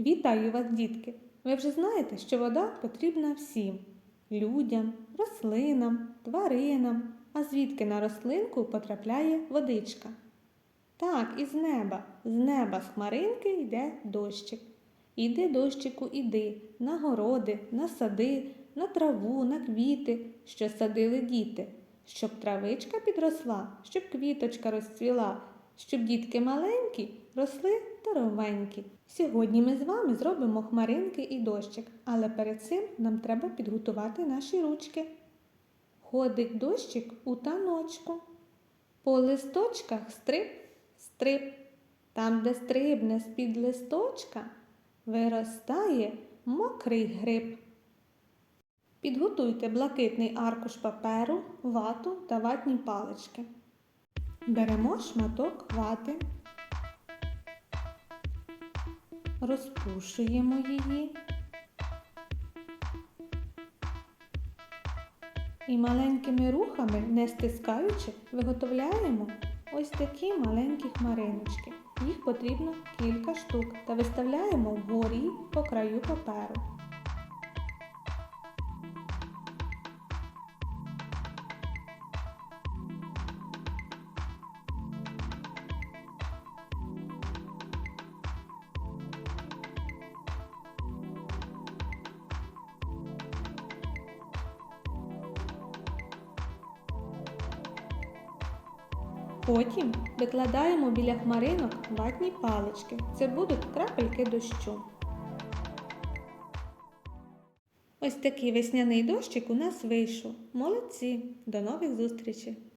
Вітаю вас, дітки! Ви вже знаєте, що вода потрібна всім людям, рослинам, тваринам. А звідки на рослинку потрапляє водичка? Так, із неба. З неба з хмаринки йде дощик. Іди, дощику, іди, на городи, на сади, на траву, на квіти, що садили діти, щоб травичка підросла, щоб квіточка розцвіла, щоб дітки маленькі росли здоровенькі. Сьогодні ми з вами зробимо хмаринки і дощик, але перед цим нам треба підготувати наші ручки. Ходить дощик у таночку. По листочках стрип, стрип. Там, де стрибне з-під листочка, виростає мокрий гриб. Підготуйте блакитний аркуш паперу, вату та ватні палички. Беремо шматок вати, розпушуємо її і маленькими рухами, не стискаючи, виготовляємо ось такі маленькі хмариночки. Їх потрібно кілька штук та виставляємо вгорі по краю паперу. Потім викладаємо біля хмаринок ватні палички. Це будуть крапельки дощу. Ось такий весняний дощик у нас вийшов. Молодці! До нових зустрічей!